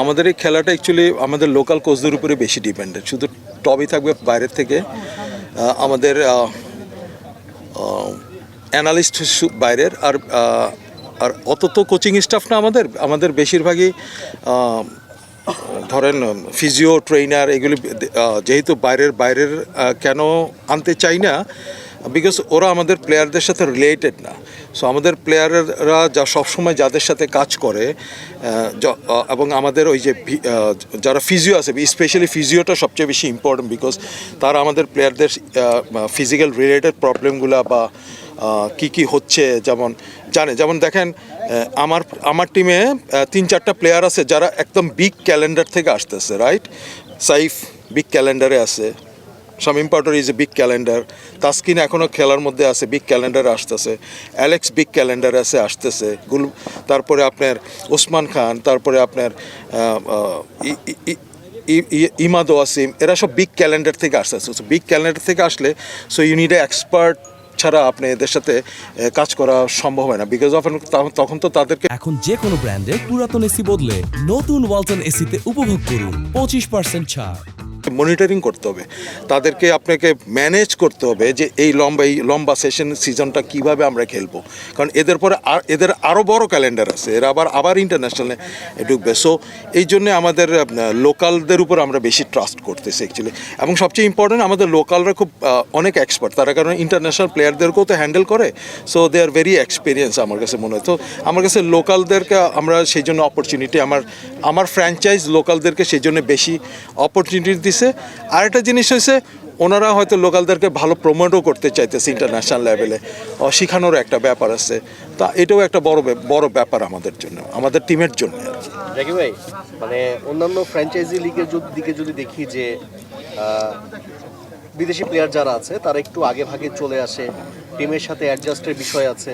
আমাদের এই খেলাটা অ্যাকচুয়ালি আমাদের লোকাল কোচদের উপরে বেশি ডিপেন্ডেন্ট শুধু টবই থাকবে বাইরের থেকে। আমাদের অ্যানালিস্ট বাইরের আর আর অত তো কোচিং স্টাফ না আমাদের। আমাদের বেশিরভাগই ধরেন ফিজিও ট্রেনার এগুলি যেহেতু বাইরের বাইরের কেন আনতে চাই না বিকজ ওরা আমাদের প্লেয়ারদের সাথে রিলেটেড না। সো আমাদের প্লেয়াররা যা সবসময় যাদের সাথে কাজ করে এবং আমাদের ওই যে যারা ফিজিও আছে স্পেশালি ফিজিওটা সবচেয়ে বেশি ইম্পর্টেন্ট বিকজ তারা আমাদের প্লেয়ারদের ফিজিক্যাল রিলেটেড প্রবলেমগুলো বা কি কি হচ্ছে, যেমন জানে, যেমন দেখেন আমার আমার টিমে তিন চারটা প্লেয়ার আছে যারা একদম বিগ ক্যালেন্ডার থেকে আসতেছে রাইট সাইফ বিগ ক্যালেন্ডারে আছে Shamim powder is a big calendar Taskin এখনও খেলার মধ্যে আছে বিগ ক্যালেন্ডার আসতেছে। অ্যালেক্স বিগ ক্যালেন্ডার আছে, আসতেছে। গুল তারপরে আপনার ওসমান খান, তারপরে আপনার ইমাদ ওয়াসিম, এরা সব বিগ ক্যালেন্ডার থেকে আসতেছে। বিগ ক্যালেন্ডার থেকে আসলে so you need a expert ছাড়া আপনি এদের সাথে কাজ করা সম্ভব হয় না। বিকজ অফ তখন তো তাদেরকে এখন যে কোনো ব্র্যান্ডের পুরাতন এসি বদলে নতুন ওয়ালটন এসিতে উপভোগ করুন। পঁচিশ পার্সেন্ট ছাড়। মনিটরিং করতে হবে। তাদেরকে আপনাকে ম্যানেজ করতে হবে যে এই লম্বা এই লম্বা সেশন সিজনটা কীভাবে আমরা খেলব। কারণ এদের পরে আর, এদের আরও বড় ক্যালেন্ডার আছে, এরা আবার আবার ইন্টারন্যাশনালে ঢুকবে। সো এই জন্যে আমাদের লোকালদের উপর আমরা বেশি ট্রাস্ট করতেছি অ্যাকচুয়ালি এবং সবচেয়ে ইম্পর্টেন্ট আমাদের লোকালরা খুব অনেক এক্সপার্ট তারা কারণ ইন্টারন্যাশনাল প্লেয়ারদেরকেও তো হ্যান্ডেল করে। So they are very experience আমার কাছে মনে হয়। তো, আমার কাছে লোকালদেরকে আমরা সেই জন্য অপরচুনিটি আমার আমার ফ্র্যাঞ্চাইজ লোকালদেরকে সেই জন্য বেশি অপরচুনিটি দিছে আরেকটা জিনিস হয়েছে ওনারা হয়তো লোকালদেরকে ভালো প্রমোটও করতে চাইতেছে ইন্টারন্যাশনাল লেভেলে শেখানোর একটা ব্যাপার আছে। তা এটাও একটা বড় বড় ব্যাপার আমাদের জন্য, আমাদের টিমের জন্য আর কি। ভাই মানে অন্যান্য ফ্র্যাঞ্চাইজি লিগের দিকে যদি দেখি যে বিদেশি প্লেয়ার যারা আছে, তারা একটু আগে ভাগে চলে আসে টিমের সাথে অ্যাডজাস্টের বিষয় আছে।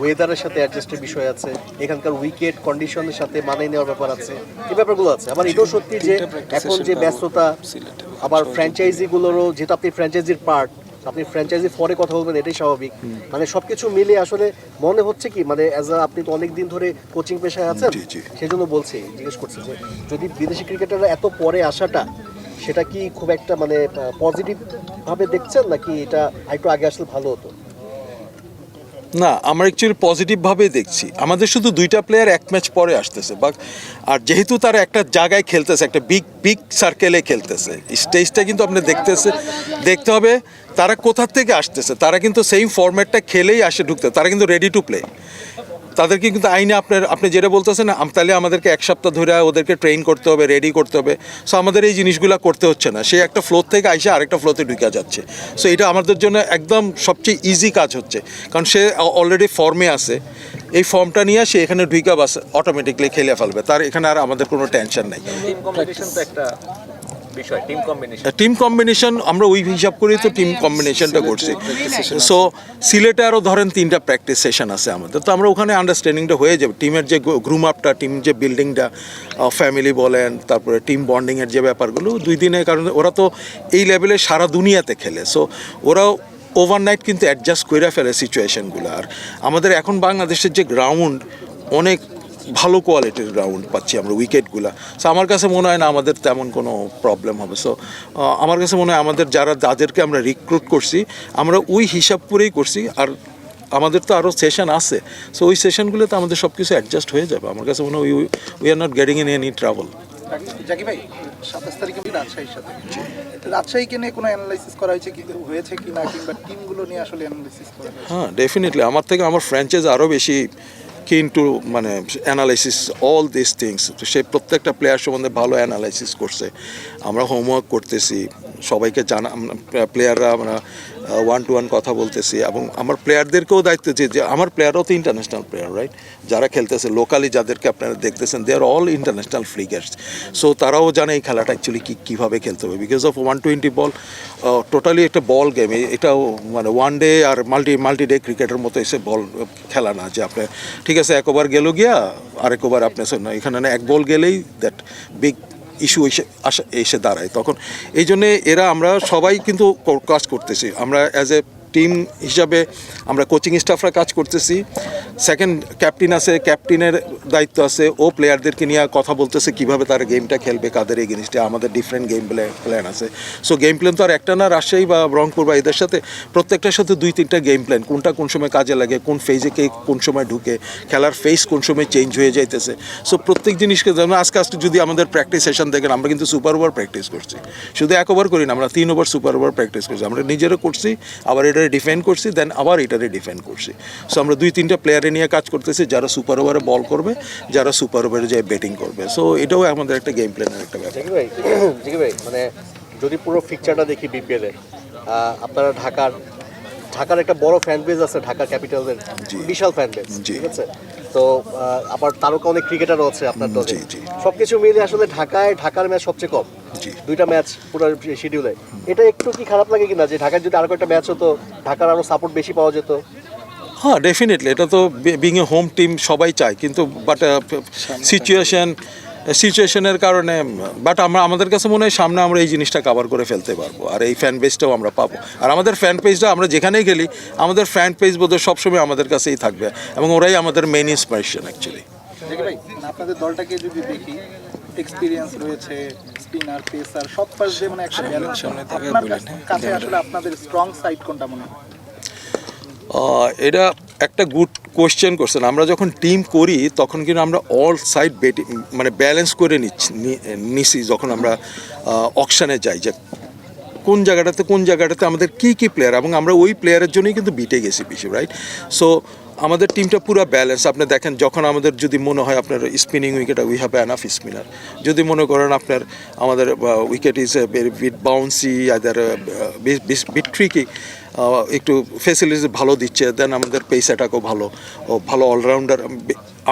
ওয়েদারের সাথে অ্যাডজাস্টের বিষয় আছে এখানকার উইকেট কন্ডিশনের সাথে মানিয়ে নেওয়ার ব্যাপার আছে এই ব্যাপারগুলো আছে। আবার এটাও সত্যি যে এখন যে ব্যস্ততা আবার ফ্র্যাঞ্চাইজিগুলোরও যেটা আপনি ফ্র্যাঞ্চাইজির পার্ট আপনি ফ্র্যাঞ্চাইজি ফরে কথা বলবেন এটাই স্বাভাবিক। মানে সবকিছু মিলে আসলে মনে হচ্ছে কি মানে অ্যাজ আ আপনি তো অনেক দিন ধরে কোচিং পেশায় আছেন। সেই জন্য বলছি জিজ্ঞেস করছি যে যদি বিদেশি ক্রিকেটাররা এত পরে আসাটা সেটা কি খুব একটা মানে পজিটিভ ভাবে দেখছেন নাকি এটা একটু আগে আসলে ভালো হতো? না, আমরা অ্যাকচুয়ালি পজিটিভভাবেই দেখছি। আমাদের শুধু দুইটা প্লেয়ার এক ম্যাচ পরে আসতেছে বা আর যেহেতু তারা একটা জায়গায় খেলতেছে, একটা বিগ বিগ সার্কেলে খেলতেছে স্টেজটা কিন্তু আপনি দেখতেছে, দেখতে হবে তারা কোথার থেকে আসতেছে। তারা কিন্তু সেই ফরম্যাটটা খেলেই আসে ঢুকতে, তারা কিন্তু রেডি টু প্লে তাদেরকে কিন্তু আইনে আপনার আপনি যেটা বলতেছেন তাহলে আমাদেরকে এক সপ্তাহ ধরে ওদেরকে ট্রেন করতে হবে রেডি করতে হবে। সো আমাদের এই জিনিসগুলো করতে হচ্ছে না। সে একটা ফ্লোর থেকে আইসে আরেকটা ফ্লোতে ঢুকে যাচ্ছে। সো এটা আমাদের জন্য একদম সবচেয়ে ইজি কাজ হচ্ছে। কারণ সে অলরেডি ফর্মে আছে। এই ফর্মটা নিয়ে সে এখানে ঢুকে বাস অটোমেটিকলি খেলে ফেলবে। তার এখানে আর আমাদের কোনো টেনশন নাই। বিষয় টিম কম্বিনেশন টিম কম্বিনেশন আমরা ওই হিসাব করেই তো টিম কম্বিনেশনটা করছি। সো সিলেটে আরও ধরেন তিনটা প্র্যাকটিস সেশন আছে আমাদের। তো আমরা ওখানে আন্ডারস্ট্যান্ডিংটা হয়ে যাবে। টিমের যে গ্রুম আপটা টিম যে বিল্ডিংটা ফ্যামিলি বলেন, তারপরে টিম বন্ডিংয়ের যে ব্যাপারগুলো, দুই দিনে, কারণ ওরা তো এই লেভেলে সারা দুনিয়াতে খেলে। সো ওরাও ওভারনাইট কিন্তু অ্যাডজাস্ট করে ফেলে সিচুয়েশনগুলো আর আমাদের এখন বাংলাদেশের যে গ্রাউন্ড অনেক ভালো কোয়ালিটির গ্রাউন্ড পাচ্ছি আমরা উইকেটগুলো সো আমার কাছে মনে হয় না আমাদের তেমন কোনো প্রবলেম হবে। সো আমার কাছে মনে হয় আমাদের যারা যাদেরকে আমরা রিক্রুট করছি আমরা ওই হিসাব করেই করছি। আর আমাদের তো আরও সেশন আছে। সো ওই সেশনগুলোতে আমাদের সব কিছু অ্যাডজাস্ট হয়ে যাবে। আমার কাছে মনে হয় we are not getting in any travel Zaki ভাই সাতাশ তারিখে রাজশাহীর সাথে রাজশাহীকে নিয়ে কোনো অ্যানালাইসিস করা হয়েছে কি হয়েছে কি না কিংবা টিমগুলো নিয়ে আসলে অ্যানালাইসিস করা হ্যাঁ ডেফিনেটলি আমার থেকে আমার ফ্র্যাঞ্চাইজ আরও বেশি কিন টু মানে অ্যানালাইসিস অল দিস থিংস সে প্রত্যেকটা প্লেয়ার সম্বন্ধে ভালো অ্যানালাইসিস করছে। আমরা হোমওয়ার্ক করতেছি। সবাইকে জানা প্লেয়াররা আমরা ওয়ান টু ওয়ান কথা বলতেছি এবং আমার প্লেয়ারদেরকেও দায়িত্ব যে আমার প্লেয়ারও তো ইন্টারন্যাশনাল প্লেয়ার রাইট যারা খেলতেছে লোকালি যাদেরকে আপনারা দেখতেছেন দে আর অল ইন্টারন্যাশনাল ফ্রিগার্স সো তারাও জানে এই খেলাটা অ্যাকচুয়ালি কী, কীভাবে খেলতে হবে। Because of one twenty ball totally একটা বল গেম এটাও মানে ওয়ান ডে আর মাল্টি মাল্টি ডে ক্রিকেটের মতো এসে বল খেলা না, যে আপনি, ঠিক আছে, এক ওভার গেল গিয়া, আরেক ওভার আপনি না, এখানে না, এক বল গেলেই দ্যাট বিগ ইস্যু এসে আসা, এসে দাঁড়ায়। তখন এই জন্যে এরা আমরা সবাই কিন্তু কাজ করতেছি। আমরা অ্যাজ এ টিম হিসাবে আমরা কোচিং স্টাফরা কাজ করতেছি। সেকেন্ড ক্যাপ্টেন আছে ক্যাপ্টেনের দায়িত্ব আছে, ও প্লেয়ারদেরকে নিয়ে কথা বলতেছে, কীভাবে তারা গেমটা খেলবে, কাদের এই জিনিসটা, আমাদের ডিফারেন্ট গেম প্ল্যান আছে। সো গেম প্ল্যান তো আর একটা না, রাজশাহী বা রংপুর বা এদের সাথে প্রত্যেকটার সাথে দুই তিনটা গেম প্ল্যান কোনটা কোন সময় কাজে লাগে, কোন ফেজে কে কোন সময় ঢুকে, খেলার ফেস কোন সময় চেঞ্জ হয়ে যাইতেছে। সো প্রত্যেক জিনিসকে যেমন আজকে আজকে যদি আমাদের প্র্যাকটিস সেশন দেখেন, আমরা কিন্তু সুপার ওভার প্র্যাকটিস করছি। শুধু এক ওভার করি না, আমরা তিন ওভার সুপার ওভার প্র্যাকটিস করছি। আমরা নিজেরও করছি, আবার এটারে ডিফেন্ড করছি দেন আবার এটারে ডিফেন্ড করছি। সো আমরা দুই তিনটা প্লেয়ারে নিয়ে কাজ করতেছি যারা সুপার ওভারে বল করবে যারা সুপার ওভারে যায় ব্যাটিং করবে। সো এটাও আমাদের একটা গেম প্ল্যানের একটা ব্যাপার। ভাই ভাই মানে যদি পুরো পিকচারটা দেখি বিপিএল আপনারা ঢাকার ঢাকার একটা বড় ফ্যান বেজ আছে ঢাকা ক্যাপিটালের। বিশাল ফ্যান বেজ ঠিক আছে? তো আবার তারকা অনেক ক্রিকেটারও আছে আপনার দলে। সবকিছু মিলে আসলে ঢাকায় ঢাকার ম্যাচ সবচেয়ে কম। জি। দুইটা ম্যাচ পুরো শিডিউলে এটা একটু কি খারাপ লাগে কিনা যে ঢাকায় যদি আরও একটা ম্যাচ হতো ঢাকার আরও সাপোর্ট বেশি পাওয়া যেত? হ্যাঁ ডেফিনেটলি এটা তো বিং এ হোম টিম সবাই চায় কিন্তু বাট সিচুয়েশন সিচুয়েশনের কারণে বাট আমরা আমাদের কাছে মনে হয় সামনে আমরা এই জিনিসটা কাভার করে ফেলতে পারব আর এই ফ্যান পেজটাও আমরা পাবো। আর আমাদের ফ্যান পেজটা আমরা যেখানেই গেলি আমাদের ফ্যান পেজ বোধহয় সবসময় আমাদের কাছেই থাকবে এবং ওরাই আমাদের মেইন ইন্সপিরেশন অ্যাকচুয়ালি আপনাদের দলটাকে যদি দেখি এক্সপিরিয়েন্স রয়েছে স্পিনার পেসার সব পাশ দিয়ে মানে একটা ব্যালেন্স আপনার কাছে- কাছে আসলে আপনাদের স্ট্রং সাইড কোনটা মনে হয়? এটা একটা গুড কোয়েশ্চেন করছেন আমরা যখন টিম করি তখন কিন্তু আমরা অল সাইড বেটিং মানে ব্যালেন্স করে নিচ্ছি নিছি যখন আমরা অকশানে যাই। যে কোন জায়গাটাতে কোন জায়গাটাতে আমাদের কী কী প্লেয়ার এবং আমরা ওই প্লেয়ারের জন্যই কিন্তু বিটে গেছি বেশি রাইট সো আমাদের টিমটা পুরো ব্যালেন্স আপনি দেখেন, যখন আমাদের যদি মনে হয় আপনার spinning wicket we have enough spinner যদি মনে করেন আপনার, আমাদের wicket is bit bouncy other bit tricky একটু ফেসিলিটিস ভালো দিচ্ছে দেন আমাদের পেস অ্যাটাকও ভালো। ও ভালো অলরাউন্ডার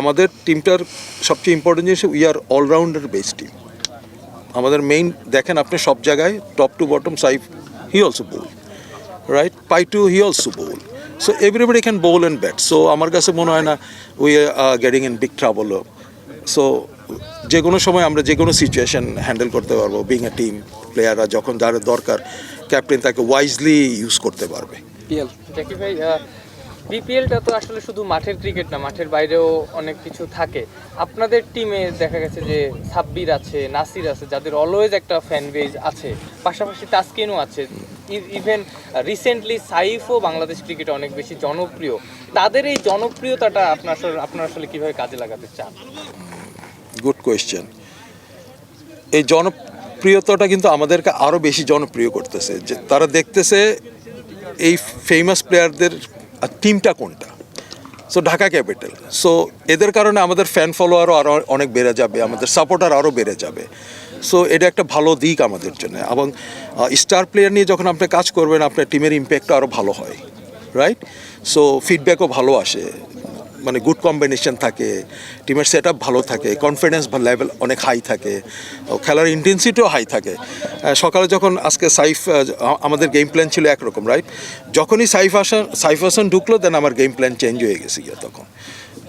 আমাদের টিমটার সবচেয়ে ইম্পর্টেন্ট জিনিস we are allrounder best team আমাদের মেইন দেখেন আপনি সব জায়গায় top to bottom Saif he also bowl right pi to he also bowl so everybody can bowl and bat so আমার কাছে মনে হয় না we are getting in big trouble so যে কোনো সময় আমরা যে কোনো সিচুয়েশান হ্যান্ডেল করতে পারব বিং এ টিম প্লেয়াররা যখন যার দরকার ক্যাপ্টেন তাকে ওয়াইজলি ইউজ করতে পারবে। বিপিএলটা তো আসলে শুধু মাঠের ক্রিকেট না, মাঠের বাইরেও অনেক কিছু থাকে। আপনাদের টিমে দেখা গেছে যে সাব্বির আছে, নাসির আছে, যাদের অলওয়েজ একটা ফ্যান বেজ আছে। পাশাপাশি তাসকিনও আছে। ইভেন রিসেন্টলি সাইফও বাংলাদেশ ক্রিকেটে অনেক বেশি জনপ্রিয়। তাদের এই জনপ্রিয়তাটা আপনার আসলে, আপনারা আসলে কীভাবে কাজে লাগাতে চান? গুড কোয়েশ্চেন এই জনপ্রিয়তাটা কিন্তু আমাদেরকে আরও বেশি জনপ্রিয় করতেছে। যে তারা দেখতেছে এই ফেমাস প্লেয়ারদের টিমটা কোনটা? সো ঢাকা ক্যাপিটাল সো এদের কারণে আমাদের ফ্যান ফলোয়ারও আরও অনেক বেড়ে যাবে, আমাদের সাপোর্টার আরও বেড়ে যাবে। সো এটা একটা ভালো দিক আমাদের জন্য। এবং স্টার প্লেয়ার নিয়ে যখন আপনি কাজ করবেন, আপনার টিমের ইম্প্যাক্টটা আরও ভালো হয় রাইট সো ফিডব্যাকও ভালো আসে। মানে গুড কম্বিনেশন থাকে টিমের সেট আপ ভালো থাকে কনফিডেন্স লেভেল অনেক হাই থাকে খেলার ইন্টেন্সিটিও হাই থাকে। সকালে যখন আজকে সাইফ আমাদের গেম প্ল্যান ছিল একরকম রাইট যখনই সাইফ হাসান সাইফ হাসান ঢুকলো দেন আমার গেম প্ল্যান চেঞ্জ হয়ে গেছে তখন।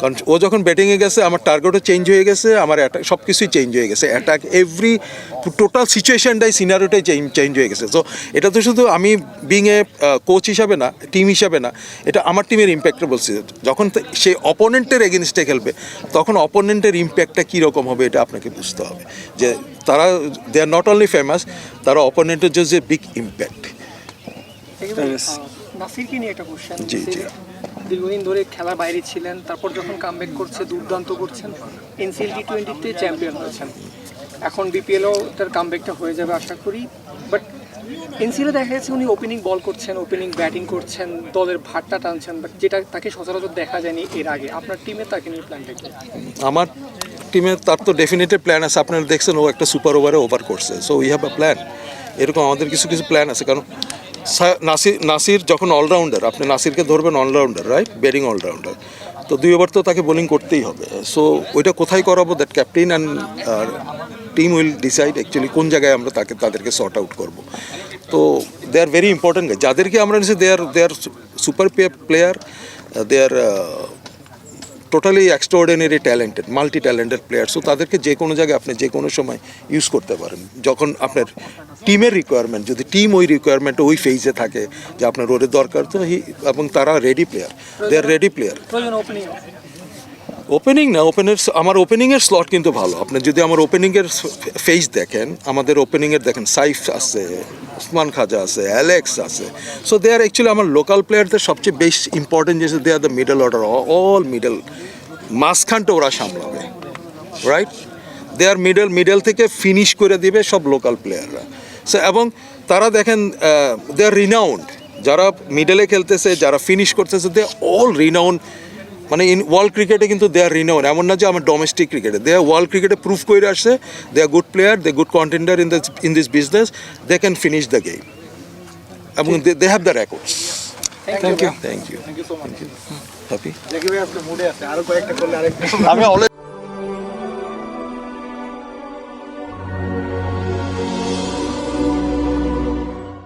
কারণ ও যখন ব্যাটিংয়ে গেছে আমার টার্গেটও চেঞ্জ হয়ে গেছে আমার অ্যাটাক সব কিছুই চেঞ্জ হয়ে গেছে। অ্যাটাক এভরি টোটাল সিচুয়েশনটাই সিনারিওটাই চেঞ্জ চেঞ্জ হয়ে গেছে। তো এটা তো শুধু আমি বিং এ কোচ হিসাবে না টিম হিসাবে না এটা আমার টিমের ইম্প্যাক্টটা বলছি। যখন তে- সে অপোনেন্টের এগেনস্টে খেলবে তখন অপোনেন্টের ইম্প্যাক্টটা কীরকম হবে এটা আপনাকে বুঝতে হবে। যে তারা they are not only famous তারা অপোনেন্টের যে বিগ ইম্প্যাক্ট জি, জি। দীর্ঘদিন ধরে খেলার বাইরে ছিলেন, তারপর যখন কামব্যাক করছে, দুর্দান্ত করছেন এনসিএল টি টোয়েন্টিতে চ্যাম্পিয়ন হয়েছেন। এখন বিপিএলও তার কামব্যাকটা হয়ে যাবে আশা করি বাট এনসিএলে দেখা যাচ্ছে উনি ওপেনিং বল করছেন ওপেনিং ব্যাটিং করছেন, দলের ভাটটা টানছেন বাট যেটা তাকে সচরাচর দেখা যায়নি এর আগে। আপনার টিমে তাকে নিয়ে প্ল্যানটা কি? আমার টিমে তার তো ডেফিনেটলি প্ল্যান আছে। আপনারা দেখছেন, ও একটা সুপার ওভারে ওভার করছে। So we have a plan এরকম আমাদের কিছু কিছু প্ল্যান আছে। কারণ নাসির নাসির যখন অলরাউন্ডার আপনি নাসিরকে ধরবেন অলরাউন্ডার রাইট ব্যাটিং অলরাউন্ডার তো দুই ওভার তো তাকে বোলিং করতেই হবে। সো ওইটা কোথায় করাবো? That captain and team will decide actually কোন জায়গায় আমরা তাকে, তাদেরকে শর্ট আউট করব। তো দে আর ভেরি ইম্পর্টেন্ট যাদেরকে আমরা নিচ্ছি they are they are super player they are totally extraordinary talented multi talented player so তাদেরকে যে কোনো জায়গায় আপনি যে কোনো সময় ইউজ করতে পারেন। যখন আপনার টিমের রিকোয়ারমেন্ট যদি টিম ওই রিকোয়ারমেন্ট ওই ফেজে থাকে যে আপনার ওদের দরকার, তো এবং তারা ready player they are ready player opening না ওপেনের আমার ওপেনিংয়ের স্লট কিন্তু ভালো। আপনি যদি আমার ওপেনিংয়ের ফেস দেখেন, আমাদের ওপেনিংয়ের দেখেন, সাইফ আছে, উসমান খাজা আছে, অ্যালেক্স আছে। সো দে আর অ্যাকচুয়ালি আমার লোকাল প্লেয়ারদের সবচেয়ে বেশি ইম্পর্টেন্ট যে they are the middle order all middle মাঝখানটা ওরা সামলাবে right they are middle middle থেকে ফিনিশ করে দিবে সব লোকাল প্লেয়াররা সো এবং তারা দেখেন দে আর রিনাউন্ড যারা মিডলে খেলতেছে, যারা ফিনিশ করতেছে দে অল রিনাউন্ড মানে ইন ওয়ার্ল্ড ক্রিকেটে কিন্তু দে আর রিনাউন এমন না যে আমার ডোমেস্টিক ক্রিকেটে দে আর ওয়ার্ল্ড ক্রিকেটে প্রুফ করে আসছে they are good player they good contender in this in this business they can finish the game এবং they have the records thank you thank you thank you so much happy Zakir ভাই আজকে মুডে আছে। আরও কয়েকটা করলে আরেকটা। আমি অলরেডি